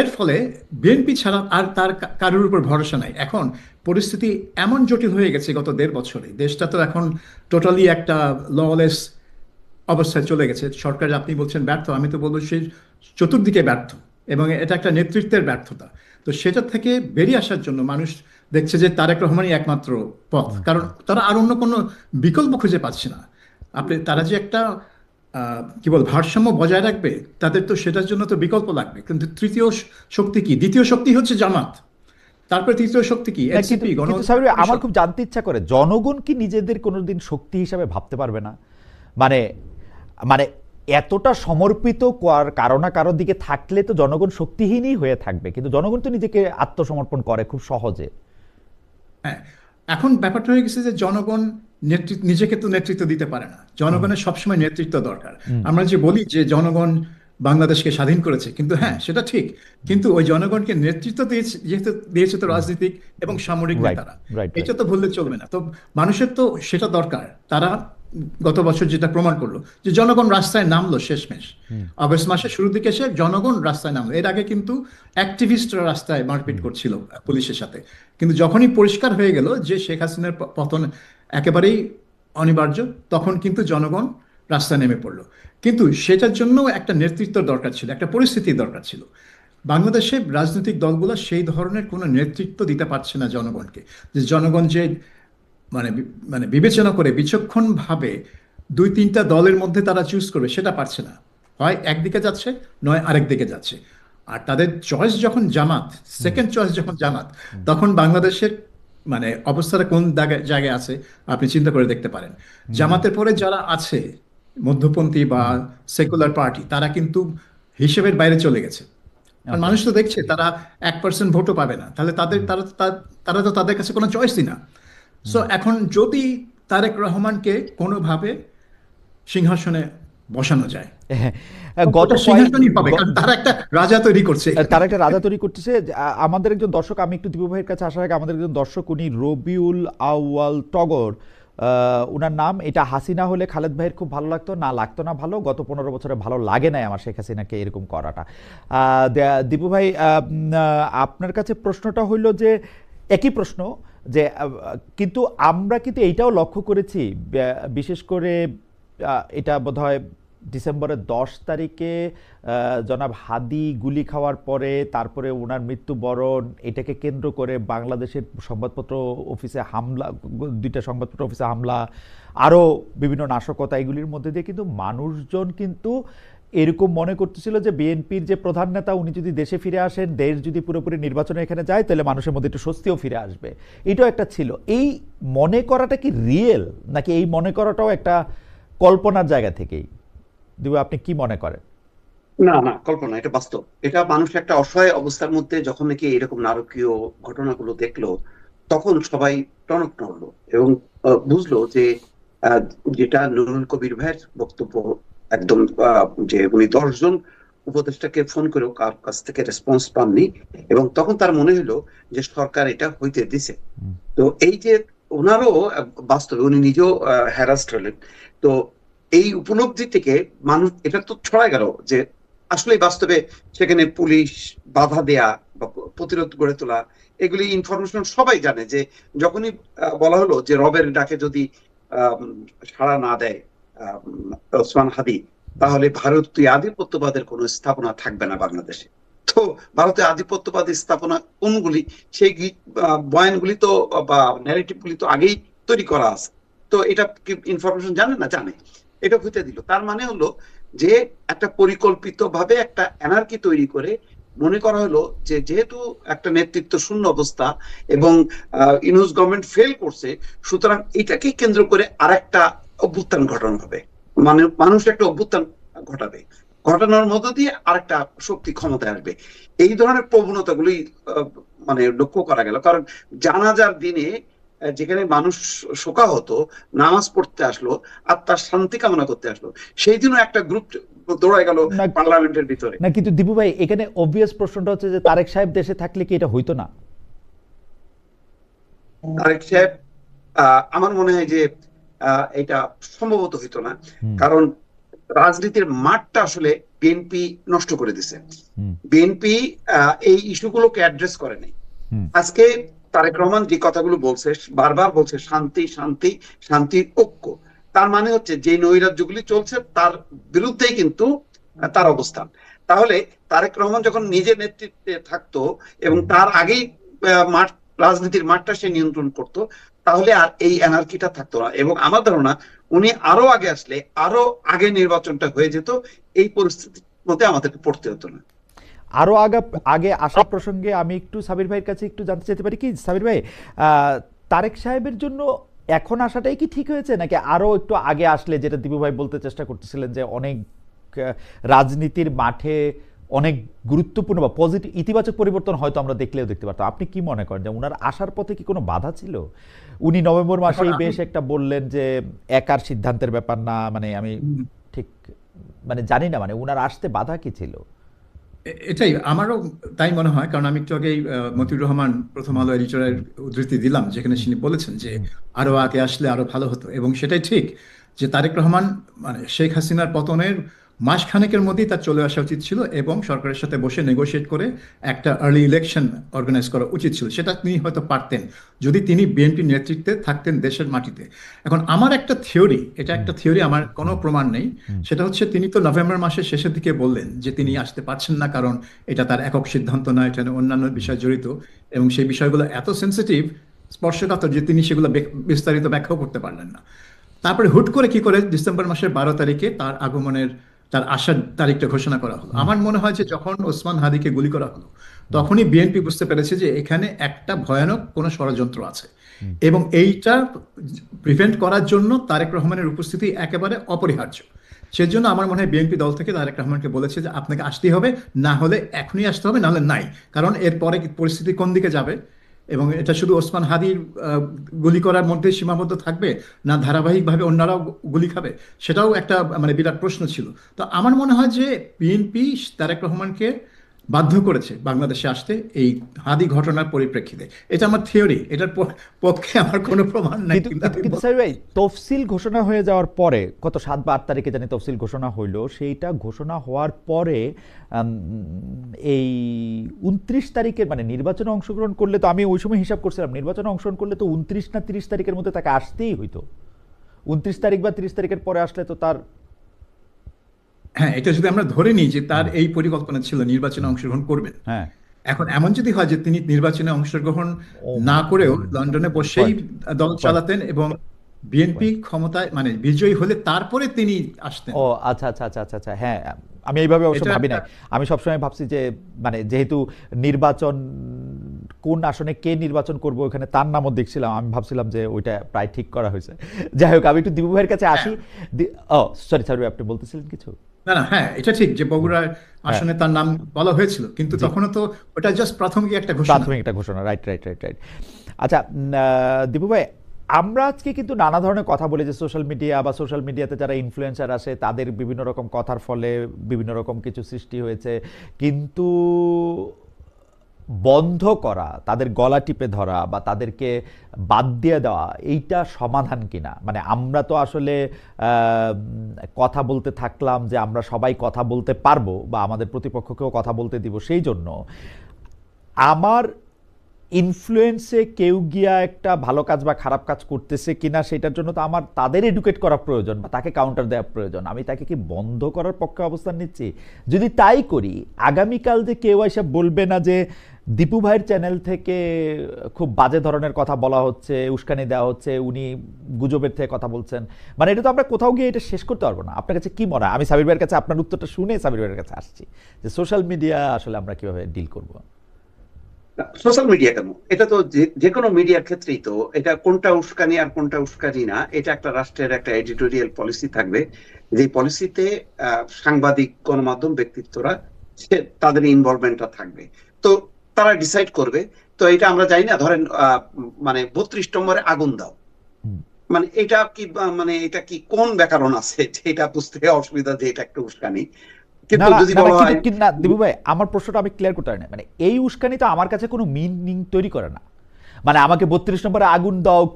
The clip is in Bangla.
এর ফলে বিএনপি ছাড়া আর তার কারোর উপর ভরসা নাই। এখন পরিস্থিতি এমন জটিল হয়ে গেছে গত দেড় বছরে, দেশটা তো এখন টোটালি একটা ললেস অবস্থায় চলে গেছে। সরকার আপনি বলছেন ব্যর্থ, আমি তো বলব সেই চতুর্দিকে ব্যর্থ এবং এটা একটা নেতৃত্বের ব্যর্থতা। তো সেটা থেকে বেরিয়ে আসার জন্য মানুষ দেখছে যে তারেক রহমানই একমাত্র পথ। কারণ তারা আর অন্য কোনো বিকল্প খুঁজে পাচ্ছে না। আপনি, তারা যে একটা কি বল ভারসাম্য বজায় রাখবে তাদের তো সেটার জন্য তো বিকল্প লাগবে। কিন্তু তৃতীয় শক্তি কি? দ্বিতীয় শক্তি হচ্ছে জামাত। তারপরে তৃতীয় শক্তি কি? সাবির আমার খুব জানতে ইচ্ছা করে জনগণ কি নিজেদের কোনোদিন শক্তি হিসাবে ভাবতে পারবে না? মানে মানে এতটা সমর্পিত কর- কারও না কারোর দিকে থাকলে তো জনগণ শক্তিহীনই হয়ে থাকবে। কিন্তু জনগণ তো নিজেকে আত্মসমর্পণ করে খুব সহজে। হ্যাঁ এখন ব্যাপারটা হয়ে গেছে যে জনগণ নেতৃত্ব নিজেকে তো নেতৃত্ব দিতে পারে না। জনগণের সবসময় নেতৃত্ব দরকার। আমরা যে বলি যে জনগণ বাংলাদেশকে স্বাধীন করেছে কিন্তু হ্যাঁ সেটা ঠিক। কিন্তু ওই জনগণকে নেতৃত্ব দিয়েছে যেহেতু দিয়েছে তো রাজনীতিক এবং সামরিক নেতারা। এটা তো ভুললে চলবে না। তো মানুষের তো সেটা দরকার। তারা গত বছর যেটা প্রমাণ করল যে জনগণ রাস্তায় নামলো শেষমেশ। আগস্ট মাসের শুরুর দিকে এসে জনগণ রাস্তায় নামলো। এর আগে কিন্তু অ্যাক্টিভিস্টরা রাস্তায় মারপিট করছিল পুলিশের সাথে। কিন্তু যখনই পরিষ্কার হয়ে গেল যে শেখ হাসিনার পতন একেবারেই অনিবার্য তখন কিন্তু জনগণ রাস্তায় নেমে পড়ল। কিন্তু সেটার জন্য একটা নেতৃত্ব দরকার ছিল একটা পরিস্থিতির দরকার ছিল। বাংলাদেশে রাজনৈতিক দলগুলো সেই ধরনের কোনো নেতৃত্ব দিতে পারছে না জনগণকে। যে জনগণ যে মানে মানে বিবেচনা করে বিচক্ষণভাবে দুই তিনটা দলের মধ্যে তারা চুজ করবে সেটা পারছে না। হয় একদিকে যাচ্ছে নয় আরেক দিকে যাচ্ছে। আর তাদের চয়েস যখন জামাত সেকেন্ড চয়েস যখন জামাত তখন বাংলাদেশের মানে অবস্থাটা কোন জায়গায় আছে আপনি চিন্তা করে দেখতে পারেন। জামাতের পরে যারা আছে মধ্যপন্থী বা সেকুলার পার্টি তারা কিন্তু হিসেবের বাইরে চলে গেছে। আর মানুষ তো দেখছে তারা এক পার্সেন্ট ভোটও পাবে না। তাহলে তাদের তারা তারা তো তাদের কাছে কোনো চয়েসই না। সো এখন যদি তারেক রহমানকে কোনোভাবে সিংহাসনে বসানো যায়। গত সিংহাসনই কারণ তারা একটা রাজা তৈরি করছে। তারা একটা রাজা তৈরি করতেছে। আমাদের একজন দর্শক আমি একটু দীপু ভাইয়ের কাছে আসার আগে আমাদের একজন দর্শক উনি রবিউল আউয়াল টগর। উনার নাম এটা হাসিনা হলে খালেদ ভাইয়ের খুব ভালো লাগতো না লাগতো না ভালো। গত পনেরো বছরে ভালো লাগে নাই আমার শেখ হাসিনাকে এরকম করাটা। দীপু ভাই আপনার কাছে প্রশ্নটা হইল যে একই প্রশ্ন যে কিন্তু আমরা কিন্তু এইটাও লক্ষ্য করেছি বিশেষ করে এটা বোধহয় ডিসেম্বরের দশ তারিখে জনাব হাদি গুলি খাওয়ার পরে তারপরে ওনার মৃত্যুবরণ, এটাকে কেন্দ্র করে বাংলাদেশের সংবাদপত্র অফিসে হামলা, দুইটা সংবাদপত্র অফিসে হামলা, আরও বিভিন্ন নাশকতা, এগুলির মধ্যে দিয়ে কিন্তু মানুষজন কিন্তু এরকম মনে করতেছিল যে বিএনপির যে প্রধান নেতা, উনি যদি দেশে ফিরে আসেন, দেশ যদি পুরোপুরি নির্বাচনে এখানে যায়, তাহলে মানুষের মধ্যে একটু স্বস্তিও ফিরে আসবে। এটাও একটা ছিল। এই মনে করাটা কি রিয়েল নাকি এই মনে করাটাও একটা কল্পনার জায়গা থেকেই। দিবু আপনি কি মনে করেন? না না কল্পনা এটা বাস্তব। এটা মানুষ একটা অসহায় অবস্থার মধ্যে যখন নাকি এরকম নারকীয় ঘটনাগুলো দেখল তখন সবাই টনক নড়লো এবং বুঝলো যে যেটা নুরুল কবির ভাইয়ের বক্তব্য একদম যে উনি দশজন উপদেষ্টাকে ফোন করেও কার কাছ থেকে রেসপন্স পাননি এবং তখন তার মনে হলো যে সরকার এটা হইতে দিছে। তো এই যে ওনারও, বাস্তবে উনি নিজেও হ্যারাস্ট হলেন। তো এই উপলব্ধি থেকে মানুষ, এটা তো ছড়া গেল যে আসলে বাস্তবে সেখানে পুলিশ, বাধা দেয়া বা প্রতিরোধ গড়ে তোলা, এগুলি ইনফরমেশন সবাই জানে যে যখনই বলা হলো যে রবের ডাকে যদি সাড়া না দেয় ওসমান হাদি, তাহলে ভারতীয় আধিপত্যবাদের কোনো স্থাপনা থাকবে না বাংলাদেশে। তো ভারতীয় আধিপত্যবাদী স্থাপনা কোনগুলি? সেই বয়ানগুলি তো, বা ন্যারেটিভ গুলি তো আগেই তৈরি করা আছে। তো এটা কি ইনফরমেশন জানে না? জানে। এটা হইতে দিল। তার মানে হলো যে একটা পরিকল্পিত ভাবে একটা এনার্কি তৈরি করে মনে করা হলো যে যেহেতু একটা নেতৃত্ব শূন্য অবস্থা এবং ইউনুস গভর্নমেন্ট ফেল করছে, সুতরাং এটাকে কেন্দ্র করে আরেকটা অভ্যুত্থান ঘটানো হবে। মানে মানুষ একটা অভ্যুত্থান ঘটাবে। ঘটানোর মধ্য দিয়ে আরেকটা শক্তি ক্ষমতায় আসবে। এই ধরনের প্রবণতাগুলি আহ, মানে লক্ষ্য করা গেল। কারণ জানাজার দিনে যেখানে মানুষ শোকা হতো নামাজ পড়তে আসলো আর তার শান্তি কামনা করতে আসলো সেই দিনও একটা গ্রুপ দৌড়ায় গেল পার্লামেন্টের ভিতরে। না কিন্তু দীপু ভাই এখানে অবভিয়াস প্রশ্নটা হচ্ছে যে তারেক সাহেব দেশে থাকলে কি এটা হইতো না? তারেক সাহেব আহ, আমার মনে হয় যে আহ, এটা সম্ভবত হইতো না। কারণ রাজনীতির মাঠটা আসলে বিএনপি নষ্ট করে দিছে। বিএনপি এই ইস্যুগুলোকে অ্যাড্রেস করে নাই। আজকে তারেক রহমান যে কথাগুলো বলছে বারবার বলছে শান্তি শান্তি শান্তি ঐক্য। তার মানে হচ্ছে যে নৈরাজ্যগুলি চলছে তার বিরুদ্ধেই কিন্তু তার অবস্থান। তাহলে তারেক রহমান যখন নিজে নেতৃত্বে থাকতো এবং তার আগেই মাঠ রাজনীতির মাঠটা সে নিয়ন্ত্রণ করত তাহলে আর এই এনার্কিটা থাকতো না। এবং আমার ধারণা, উনি আরও আগে আসলে, আরও আগে নির্বাচনটা হয়ে যেত, এই পরিস্থিতির মধ্যে আমাদেরকে পড়তে হতো না। আরও আগা, আগে আসা প্রসঙ্গে আমি একটু সাবির ভাইয়ের কাছে একটু জানতে চাইতে পারি কি? সাবির ভাই তারেক সাহেবের জন্য এখন আসাটাই কি ঠিক হয়েছে? নাকি আরও একটু আগে আসলে যেটা দীপু ভাই বলতে চেষ্টা করতেছিলেন যে অনেক রাজনীতির মাঠে অনেক গুরুত্বপূর্ণ বা পজিটিভ ইতিবাচক পরিবর্তন হয়তো আমরা দেখলেও দেখতে পারতাম। আপনি কি মনে করেন যে ওনার আসার পথে কি কোনো বাধা ছিল? উনি নভেম্বর মাসেই বেশ একটা বললেন যে একার সিদ্ধান্তের ব্যাপার না মানে আমি ঠিক মানে জানি না মানে উনার আসতে বাধা কি ছিল? এটাই আমারও তাই মনে হয় কারণ আমি একটু আগেই মতিউর রহমান প্রথম আলো এডিটরের উদ্ধৃতি দিলাম যেখানে তিনি বলেছেন যে আরও আগে আসলে আরও ভালো হতো। এবং সেটাই ঠিক যে তারেক রহমান মানে শেখ হাসিনার পতনের মাসখানেকের মধ্যেই তার চলে আসা উচিত ছিল এবং সরকারের সাথে বসে নেগোশিয়েট করে একটা আর্লি ইলেকশন অর্গানাইজ করা উচিত ছিল। সেটা তিনি হয়তো পারতেন। যদি তিনি বিএনপির নেতৃত্বে থাকতেন দেশের মাটিতে। এখন আমার একটা থিওরি এটা একটা থিওরি আমার কোনো প্রমাণ নেই। সেটা হচ্ছে তিনি তো নভেম্বর মাসের শেষের দিকে বললেন যে তিনি আসতে পারছেন না কারণ এটা তার একক সিদ্ধান্ত নয় এটা অন্যান্য বিষয় জড়িত এবং সেই বিষয়গুলো এত সেন্সিটিভ স্পর্শকাতর যে তিনি সেগুলো বিস্তারিত ব্যাখ্যাও করতে পারলেন না। তারপরে হুট করে কি করে ডিসেম্বর মাসের বারো তারিখে তার আগমনের তার আসার তারিখটা ঘোষণা করা হলো। আমার মনে হয় যে যখন ওসমান হাদিকে গুলি করা হলো তখনই বিএনপি বুঝতে পেরেছে যে এখানে একটা ভয়ানক কোনো ষড়যন্ত্র আছে। এবং এইটা প্রিভেন্ট করার জন্য তারেক রহমানের উপস্থিতি একেবারে অপরিহার্য। সেজন্য আমার মনে হয় বিএনপি দল থেকে তারেক রহমানকে বলেছে যে আপনাকে আসতেই হবে না হলে এখনই আসতে হবে না হলে নাই। কারণ এরপরে পরিস্থিতি কোন দিকে যাবে? এবং এটা শুধু ওসমান হাদির গুলি করার মধ্যে সীমাবদ্ধ থাকবে না ধারাবাহিকভাবে অন্যরাও গুলি খাবে? সেটাও একটা মানে বিরাট প্রশ্ন ছিল। তো আমার মনে হয় যে বিএনপি, তারেক রহমানকে বাধ্য করেছে বাংলাদেশে আসতে এই হাদি ঘটনার পরিপ্রেক্ষিতে। এটা আমার থিওরি, এটার পক্ষে আমার কোনো প্রমাণ নাই। কিন্তু সাহেব ভাই, তফসিল ঘোষণা হয়ে যাওয়ার পরে কত সাত বা আট তারিখে জানি তফসিল ঘোষণা হইল, সেইটা ঘোষণা হওয়ার পরে এই উনত্রিশ তারিখের মানে নির্বাচনে অংশগ্রহণ করলে তো আমি ওই সময় হিসাব করছিলাম, নির্বাচনে অংশগ্রহণ করলে তো উনত্রিশ না তিরিশ তারিখের মধ্যে তাকে আসতেই হইতো। উনত্রিশ তারিখ বা তিরিশ তারিখের পরে আসলে তো তার হ্যাঁ এটা যদি আমরা ধরে নিই যে তার এই পরিকল্পনা ছিল নির্বাচনে অংশগ্রহণ করবেন হ্যাঁ। এখন এমন যদি হয় যে তিনি নির্বাচনে অংশগ্রহণ না করেও লন্ডনে বসেই দল চালাতেন এবং বিএনপি ক্ষমতায় মানে বিজয়ী হলে তারপরে তিনি আসতেন। ও আচ্ছা আচ্ছা আচ্ছা আচ্ছা আচ্ছা হ্যাঁ আমি এইভাবে অবশ্য ভাবি নাই। আমি সবসময় ভাবছি যে মানে যেহেতু নির্বাচন কোন আসনে কে নির্বাচন করব ওখানে তার নামও দেখছিলাম আমি ভাবছিলাম যে ওইটা প্রায় ঠিক করা হয়েছে। যাই হোক আমি একটু দিবু ভাইয়ের কাছে আসি। ও সরি সরি আপনি বলতেছিলেন কিছু? না না হ্যাঁ এটা ঠিক যে বগুড়ার আসনে তার নাম বলা হয়েছিল কিন্তু তখনও তো ওটা জাস্ট প্রাথমিক একটা ঘোষণা। প্রাথমিক একটা ঘোষণা রাইট রাইট রাইট রাইট আচ্ছা দীপু ভাই আমরা আজকে কিন্তু নানা ধরনের কথা বলি যে সোশ্যাল মিডিয়া বা সোশ্যাল মিডিয়াতে যারা ইনফ্লুয়েন্সার আসে তাদের বিভিন্ন রকম কথার ফলে বিভিন্ন রকম কিছু সৃষ্টি হয়েছে। কিন্তু বন্ধ করা, তাদের গলা টিপে ধরা বা তাদেরকে বাদ দিয়ে দেওয়া, এইটা সমাধান কিনা? মানে আমরা তো আসলে কথা বলতে থাকলাম যে আমরা সবাই কথা বলতে পারব বা আমাদের প্রতিপক্ষকেও কথা বলতে দিব সেই জন্য। আমার ইনফ্লুয়েন্সে কেউ গিয়া একটা ভালো কাজ বা খারাপ কাজ করতেছে কিনা সেটার জন্য তো আমার তাদের এডুকেট করা প্রয়োজন বা তাকে কাউন্টার দেওয়া প্রয়োজন। আমি তাকে কি বন্ধ করার পক্ষে অবস্থান নিচ্ছি? যদি তাই করি, আগামীকাল যে কেউ এসে বলবে না যে দীপু ভাইয়ের চ্যানেল থেকে খুব বাজে ধরনের কথা বলা হচ্ছে, উস্কানি দেওয়া হচ্ছে, উনি গুজবের থেকে কথা বলছেন। মানে এটা তো আমরা কোথাও গিয়ে এটা শেষ করতে পারব না। আপনার কাছে কি মনে হয়? আমি সাবির ভাইয়ের কাছে আপনার উত্তরটা শুনে সাবির ভাইয়ের কাছে আসছি যে সোশ্যাল মিডিয়া আসলে আমরা কীভাবে ডিল করব? সোশ্যাল মিডিয়া কেন? এটা তো যে- কোনো মিডিয়ার ক্ষেত্রেই তো এটা কোনটা উস্কানি আর কোনটা উস্কানি না, এটা একটা রাষ্ট্রের একটা এডিটোরিয়াল পলিসি থাকবে। যে পলিসিতে সাংবাদিক, গণমাধ্যম ব্যক্তিত্বরা তাদের ইনভলভমেন্টটা থাকবে। তো তারা ডিসাইড করবে। তো এটা আমরা জানি না ধরেন মানে বত্রিশ নম্বরে আগুন দাও। মানে এটা কি মানে এটা কি কোন ব্যাকরণ আছে? যে এটা বুঝতে অসুবিধা যে এটা একটা উস্কানি। কিন্তু যদি বলা হয় না দিবু ভাই আমার প্রশ্নটা আমি ক্লিয়ার করতে পারি না। মানে এই উস্কানি তো আমার কাছে কোনো মিনিং তৈরি করে না। মানে আমাকে বত্রিশ নম্বরে আগুন দাও